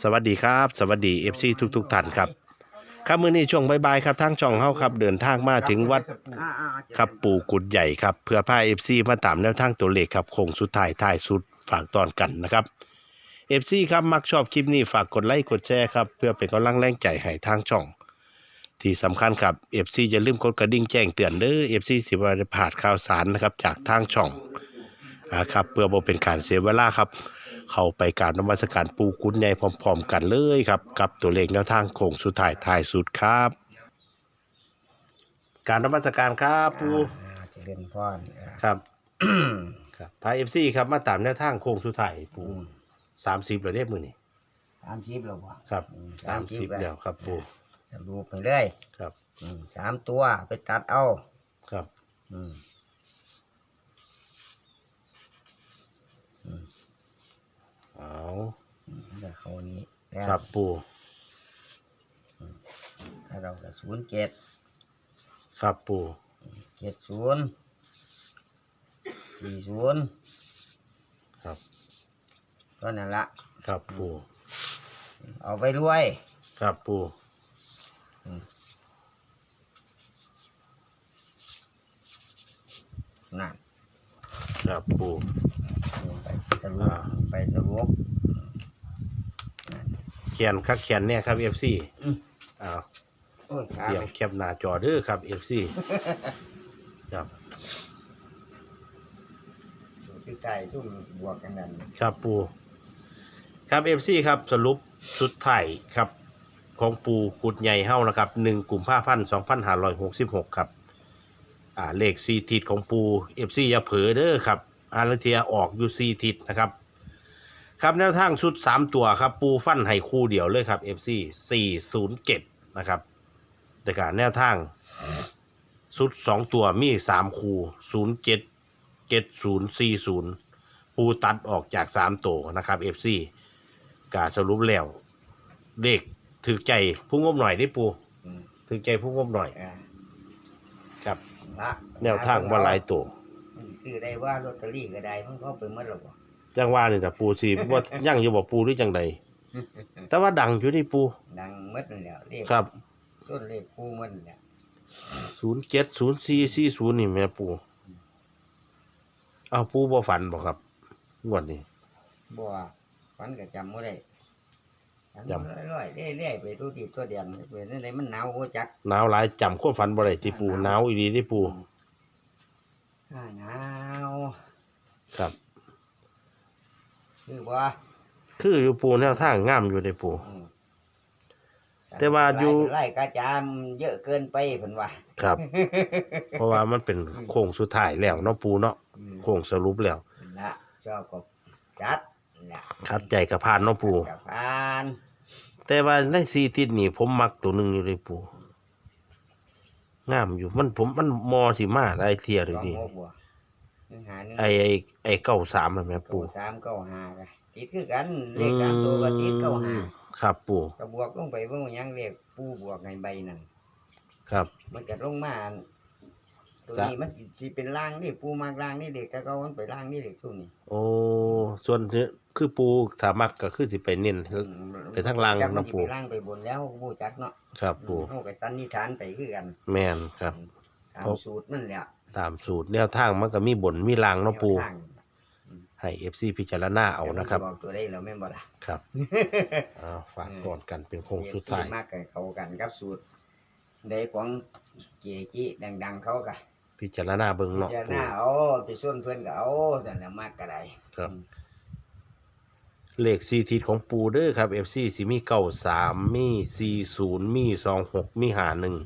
สวัสดีครับ สวัสดีเอฟซีทุกๆท่านครับครับมื้อนี้ช่วงบ่ายๆครับทางช่องเฮาครับ เดินทางมาถึงวัดครับปู่กุดใหญ่ครับ เพื่อพาเอฟซีมาตามแนวทางตัวเลขครับโค้งสุดท้ายท้ายสุดฝากตอนกันนะครับเอฟซีครับมักชอบคลิปนี้ฝากกดไลค์กดแชร์ครับเพื่อเป็นกำลังแรงใจให้ทางช่อง ที่สำคัญครับเอฟซีอย่าลืมกดกระดิ่งแจ้งเตือนเด้อเอฟซีสิบ่ได้พลาดข่าวสารนะครับจากทางช่อง อ่าครับเพื่อบ่เป็นการเสียเวลาครับ เข้าไปกรารนมัสการปูกุนใหญ่พร้อม ๆ กันเลยครับกับตัวเลขแนวทางโค้งสุดท้ายท้ายสุดครับ การนมัสการครับปูอ่าเจริญพรอ่าครับครับพายเอฟซีครับมาตามแนวทางโค้งสุดท้ายปูอืมสามสิบเลยเรียมือนี่สามสิบแล้วบ่ครับอืมสามสิบแล้วครับปูสรุปไปเลยครับอืมสามตัวไปตัดเอา ครับ อืมอืม เอาอืมแล้วเขานี้แล้วครับปูถ้าเราก็ศูนย์เจ็ดครับปูเจ็ดศูนย์สี่ศูนย์ครับก็นั่นละครับปูเอาไปรวยครับปูนั่นครับปูไป สรุปอ่า ไปสรุปนั่นเขียนคักเขียนเนี่ยครับเอฟซีอืม อ้าวโอ้ยขาเดี๋ยวแคปหน้าจอเด้อครับเอฟซีครับคือไก่ซุ่มบวกกันนั่นครับปูครับเอฟซีครับสรุปสุดท้ายครับ ของปูกุดใหญ่เฮ้านะครับหนึ่งกลุ่มผ้าพันสองพันห้าร้อยหกสิบหกครับ อ่าเลขซีทิศของปูเอฟซีอย่าเผลอเด้อครับ อาลังเทียออกอยู่ซีทิศนะครับ ครับแนวทางชุดสามตัวครับ ปูฟันให้คู่เดียวเลยครับเอฟซีสี่ศูนย์เจ็ดนะครับแต่การแนวทางชุดสองตัวมีสามคู่ศูนย์เจ็ดเจ็ดศูนย์สี่ศูนย์ปูตัดออกจากสามตัวนะครับเอฟซีกาสรุปแล้วเด็กถือใจผู้งบหน่อยได้ปูอืมถือใจผู้งบหน่อยอ่าครับละแนวทางว่าหลายตัวมัน ซื้อได้ว่าลอตเตอรี่ก็ได้มันก็เป็นหมันหรอกบ่จังว่านี่แต่ปูสีว่ายั่งอยู่บ่ปูหรือจังใดแต่ว่าดังอยู่ที่ปูดังหมดนั่นแหล้วเลขครับส้นเลขคู่มันเนี่ยศูนย์เจ็ดศูนย์สี่สี่ศูนย์นี่แม่ปูเอาปูบ่ฝันบ่ครับงวดนี้บ่ว่าฝันก็จำบ่ได้ฝันจำร้อยๆเรื่อยๆไปตัวติดตัวเดียนไปนั่นไหนมันหนาวบ่จักหนาวหลายจำควบฝันบ่ได้ที่ปูหนาวอีดีที่ปู อ่าหนาวครับ คือบ่คืออยู่ปูแนวทางงามอยู่ในปู อืมแต่ว่าอยู่ ไล่กระจามเยอะเกินไปเพิ่นว่าครับ เพราะว่ามันเป็นโค้งสุดท้ายแล้วเนาะปูเนาะอืมโค้งสรุปแล้วนั่นละชอบก็จัดน่ะคัดใจกับพานเนาะปู กับพานแต่ว่าในซีทิศนี่ผมมักตัวหนึ่งอยู่เลยปู งามอยู่มันผมมันมอสิมาได้เทียเลยสองดิหกบัวหนึ่งหาหนึ่งไอไอไอเก้าสามมันแม่ปู เก้าสามเก้าห้าก็ติดคือกันเลขสามตัวก็ติดเก้าห้าครับปูก็บวกลงไปเบิ่งว่าหยังเลขปูบวกในใบนั่นครับ มันก็ลงมาตัวสะนี้มันสิสิเป็นล่างนี่ปูมากล่างนี่เด็กก็เขามันไปล่างนี่เด็กสู้นี่โอ้ ส่วนที่คือปูถ้ามักก็คือสิไปเน้นอืมไปทางล่างจักมัเนาะสิปู ไปล่างไปบนแล้วบูจักเนาะครับปูเฮาก็สันนิษฐานไปคือกันแม่นครับ ตามเพราะสูตรมันแหละตามสูตรแนวทางมันก็มีบนมีลางเนาะปูแนวทางให้เอฟซีพิจารณาเอานะครับ แต่มัสิบอกตัวได้แล้วแม่นบ่ล่ะ ครับเอาฝากก่อนกันเป็นโค้งสุดท้าย มากกับเขากันกับสูตรได้ของเกจิดัง ๆ เขาก็พิจารณาเบิ่งเนาะจะหปูน้าเอาไปส่วนเพื่อนก็เอาสั่นแล้วมากก็ได้ครับ เลขสี่ทิศของปูเด้อครับ FC สิมีเก้าสามมีสี่ศูนย์มีสองหกมีหาหนึ่ง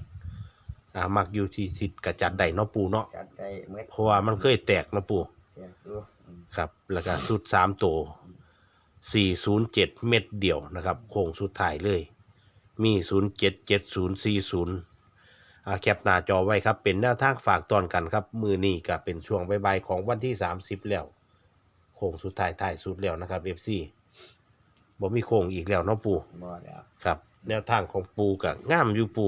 อ่ามักอยู่ที่ทิศกระจัดได้เนาะปูเนาะจัดได้เมื่อเพราะว่ามันเคยแตกเนาะปูเดี๋ยวดูอืมครับ แล้วก็สุดสามตัวสี่ศูนย์เจ็ดเม็ดเดียวนะครับโค้งสุดท้ายเลย มีศูนย์เจ็ดเจ็ดศูนย์สี่ศูนย์อ่าแคปหน้าจอไว้ครับ เป็นแนวทางฝากตอนกันครับ มือนี้ก็เป็นช่วงบ่ายๆของวันที่สามสิบแล้วโค้งสุดท้ายท้ายสุดแล้วนะครับ FC บ่มีโค้งอีกแล้วเนาะปูบ่แล้วครับ แนวทางของปูกับง่ามอยู่ปู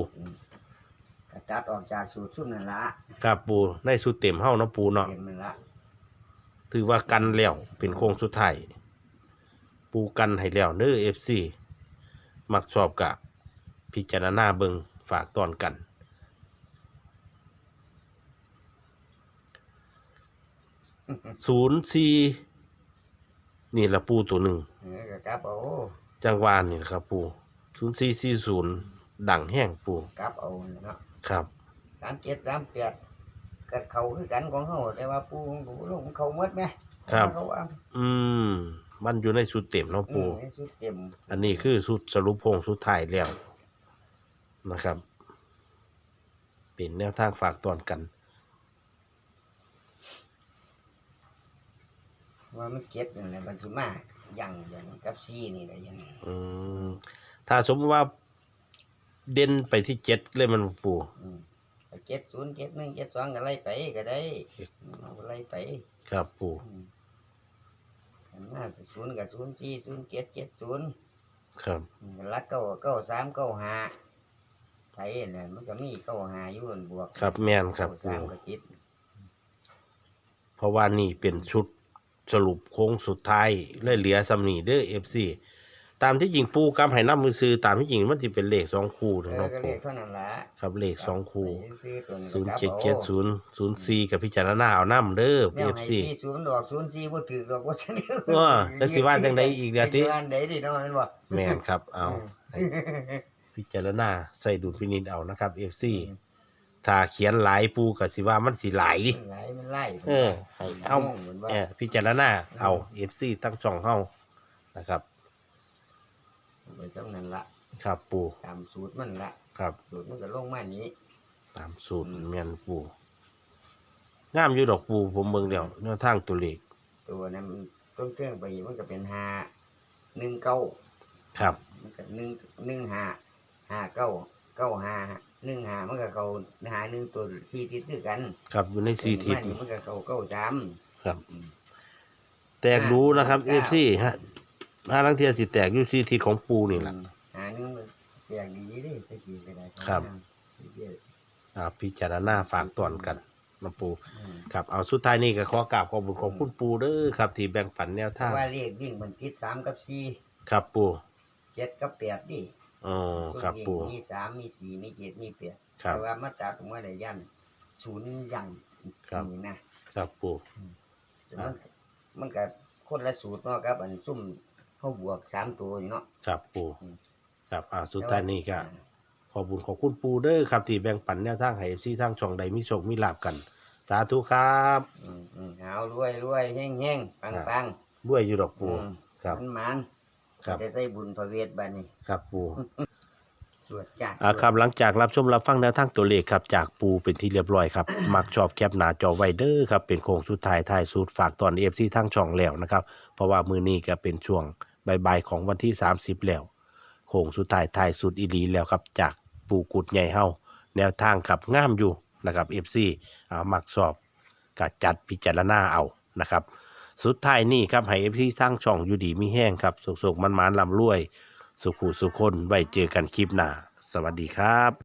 ก็จัดออกจากสูตรซุ่มนั่นละครับปูในสุดเต็มเฮ้าเนาะปูเนาะเต็มนั่นละถือว่ากันแล้วเป็นโค้งสุดท้ายปูกันให้แล้วเด้อ FC มักชอบกับพิจารณาเบิงฝากตอนกัน ศูนย์สี่ นี่ละปูตัวหนึ่งเออก็กลับเอาจังหวานนี่นะครับ ปูศูนย์สี่สี่ศูนย์ดังแห้งปูกลับเอาเนาะครับ สามเจ็ดสามแปดกัดเขาคือกันของเขาแต่ว่าปูของปูลงเขาหมดไหมครับ เขาว่าอืม มันอยู่ในสุดเต็มเนาะอืปู มให้สุดเต็มอันนี้คือสุดสรุปโพงสุดท้ายแล้วนะครับ เป็นแนวทางฝากตอนกัน ว่ามันเก็ดนั่นแหละมันสิมายังอย่างกับซีนี่แหละยังอืมถ้าสมมติว่าเด่นไปที่เจ็ดเลยมันปูอืมเจ็ดศูนย์เจ็ดหนึ่งเจ็ดสองก็ไล่ไปก็ได้เอาไล่ไปครับปูอืมอันน่าจะศูนย์กับศูนย์สี่ศูนย์เจ็ดเจ็ดศูนย์ครับอืมรักเก้าเก้าสามเก้าห้าไทยเนี่ยมันก็มีเก้าห้าอยู่บนบวกครับแม่นครับเก้าปูสามก็ติดเพราะว่านี่เป็นชุด สรุปโค้งสุดท้ายเลยเหลือสำนีเด้อเอฟซีตามที่จริงปูกำให้น้ำมือซื้อตามที่จริงมันจะเป็นเลขสองคู่เอนะอเนาะก็ปู เรียกเท่านั้นละครับเลขสองคู่ไปซื้อตัวนี้ศูนย์ก็เจ็ดกลัเจ็ดบอาศูนย์ศูนย์สี่กับพิจารณาเอาน้ำเด้อแนเอวฟให้ซี สี่ศูนย์ดอกศูนย์สี่บ่ถือดอกว่าฉันว่าจักสิว่าจังใดอีกเดี๋ยวติ จักสิว่าจังใดดิเนาะแม่นบ่แม่นครับเอาให้พิจารณาใส่ดุลพินิจเอานะครับเอฟซี ถ้าเขียนหลายปูกับสิว่ามันสิไหลไหลมันไล่เออให้เอา เหมือนว่าเออพิจารณาเอาเอฟซีตั้งช่องเฮานะครับไปสำนั้นละครับปูตามสูตรมันละครับ สูตรมันก็ลงมานี้ ตามสูตรอืมแม่นปูงามอยู่ดอกปูผมเบิ่งแล้วแนวทางตัวเลขตัวนั้นมันต้นเครื่องไปอีกมันก็เป็นห้าหนึ่งเก้าครับ มันก็หนึ่งหนึ่งห้าห้าเก้าเก้าห้า หนึ่งห้ามันก็เขาหาหนึ่งตัวสี่ทิศคือกันครับอยู่ในสี่ทิศมันนี่มันก็เขาเก้าสามครับอืมแตกรู้นะครับเอเก้าฟซีฮะห้าลังเทียสิแตกอยู่สี่ทิศของปูนี่แหละหาหนึ่งมันแปลกดีเด้ตะกี้ก็ได้ครับเยอะอ่าพิจารณาฝากตอนกันนะปูอืมครับเอาสุดท้ายนี่ก็ขอกราบขอบคุณของคุณปูเด้อครับที่แบ่งปันแนวเพทางราะว่าเลขวิ่งมันติดสามกับสี่ครับปูเจ็ดกับแปดดิ อ๋อครับปู มีสามมีสี่มีเจ็ดมีแปดครับแต่ว่ามาจากตรงว่าได้ยันศูนย์ยังครับ นี่นะครับปู ซึ่งมันมันก็คนละสูตรเนาะครับ อันซุ่มเขาบวกสามตัวนี่เนาะ ครับปูอืม ครับอ่าสุดท้ายนี่ก็ ขอบคุณของคุณปูเด้อครับ ที่แบ่งปันแนวทางให้ซีทางช่องใดมีโชคมีลาบกัน สาธุครับอืมอืมเอารวยรวยแห้งแห้งปังปังด้วยอยู่ดอกๆปูอืมครับ มันมัน ครับ ได้ใส่บุญพระเวทบัดนี้ครับปูสวดจัดอ่าครับหลังจากรับชมรับฟังแนวทางตัวเลขครับจากปูเป็นที่เรียบร้อยครับ มักชอบแคปหน้าจอไวเดอร์ครับเป็นโค้งสุดท้ายท้ายสุดฝากตอนเอฟซีทั้งช่องแล้วนะครับ เพราะว่ามือนี้ก็เป็นช่วงบ่ายๆของวันที่ 30 แล้วโค้งสุดท้ายท้ายสุดอีหลีแล้วครับ จากปูกุดใหญ่เฮาแนวทางขับง่ามอยู่นะครับเอฟซีอ่ามักชอบก็จัดพิจารณาเอานะครับ สุดท้ายนี่ครับให้เอฟซีทั้งช่องอยู่ดีมีแห้งครับสุกๆมันๆลำรวย สุขุสุคนไว้เจอกันคลิปหน้า สวัสดีครับ